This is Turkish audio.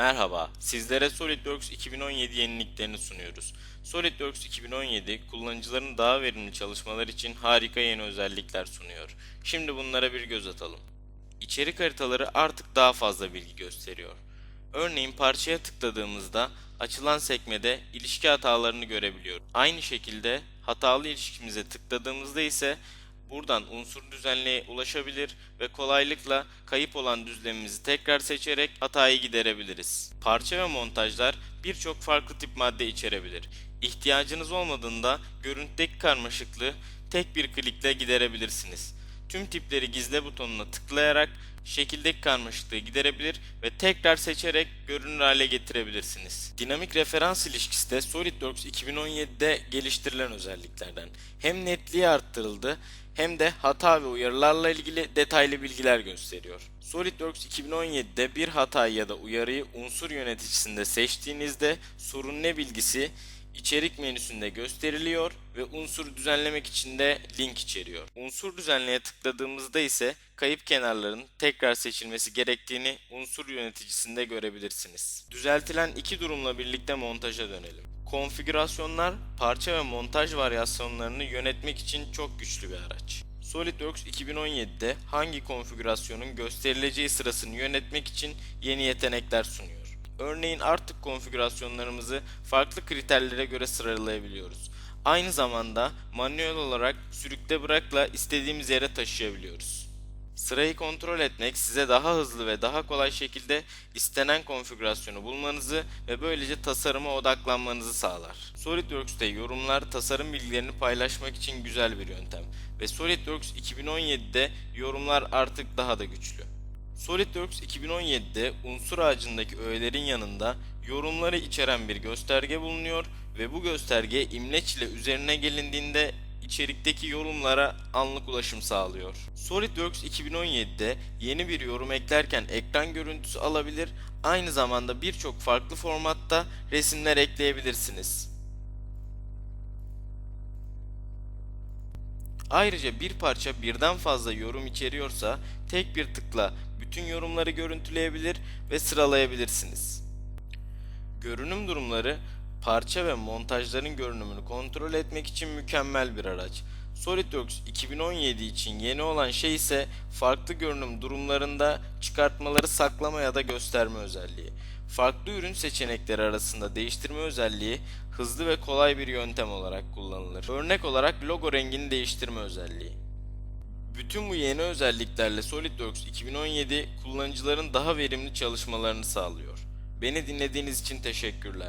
Merhaba, sizlere SolidWorks 2017 yeniliklerini sunuyoruz. SolidWorks 2017, kullanıcıların daha verimli çalışmalar için harika yeni özellikler sunuyor. Şimdi bunlara bir göz atalım. İçerik haritaları artık daha fazla bilgi gösteriyor. Örneğin parçaya tıkladığımızda açılan sekmede ilişki hatalarını görebiliyoruz. Aynı şekilde hatalı ilişkimize tıkladığımızda ise Buradan unsur düzenliğe ulaşabilir ve kolaylıkla kayıp olan düzlemimizi tekrar seçerek hatayı giderebiliriz. Parça ve montajlar birçok farklı tip madde içerebilir. İhtiyacınız olmadığında görüntüdeki karmaşıklığı tek bir klikle giderebilirsiniz. Tüm tipleri gizle butonuna tıklayarak şekildeki karmaşıklığı giderebilir ve tekrar seçerek görünür hale getirebilirsiniz. Dinamik referans ilişkisi de SolidWorks 2017'de geliştirilen özelliklerden. Hem netliği arttırıldı hem de hata ve uyarılarla ilgili detaylı bilgiler gösteriyor. SolidWorks 2017'de bir hatayı ya da uyarıyı unsur yöneticisinde seçtiğinizde sorun ne bilgisi içerik menüsünde gösteriliyor ve unsur düzenlemek için de link içeriyor. Unsur düzenleye tıkladığımızda ise kayıp kenarların tekrar seçilmesi gerektiğini unsur yöneticisinde görebilirsiniz. Düzeltilen iki durumla birlikte montaja dönelim. Konfigürasyonlar parça ve montaj varyasyonlarını yönetmek için çok güçlü bir araç. SolidWorks 2017'de hangi konfigürasyonun gösterileceği sırasını yönetmek için yeni yetenekler sunuyor. Örneğin artık konfigürasyonlarımızı farklı kriterlere göre sıralayabiliyoruz. Aynı zamanda manuel olarak sürükle bırakla istediğimiz yere taşıyabiliyoruz. Sırayı kontrol etmek size daha hızlı ve daha kolay şekilde istenen konfigürasyonu bulmanızı ve böylece tasarıma odaklanmanızı sağlar. SolidWorks'te yorumlar tasarım bilgilerini paylaşmak için güzel bir yöntem ve SolidWorks 2017'de yorumlar artık daha da güçlü. SolidWorks 2017'de unsur ağacındaki öğelerin yanında yorumları içeren bir gösterge bulunuyor ve bu gösterge imleç ile üzerine gelindiğinde içerikteki yorumlara anlık ulaşım sağlıyor. SolidWorks 2017'de yeni bir yorum eklerken ekran görüntüsü alabilir, aynı zamanda birçok farklı formatta resimler ekleyebilirsiniz. Ayrıca bir parça birden fazla yorum içeriyorsa tek bir tıkla bütün yorumları görüntüleyebilir ve sıralayabilirsiniz. Görünüm durumları parça ve montajların görünümünü kontrol etmek için mükemmel bir araç. SolidWorks 2017 için yeni olan şey ise farklı görünüm durumlarında çıkartmaları saklama ya da gösterme özelliği. Farklı ürün seçenekleri arasında değiştirme özelliği hızlı ve kolay bir yöntem olarak kullanılır. Örnek olarak logo rengini değiştirme özelliği. Bütün bu yeni özelliklerle SolidWorks 2017 kullanıcıların daha verimli çalışmalarını sağlıyor. Beni dinlediğiniz için teşekkürler.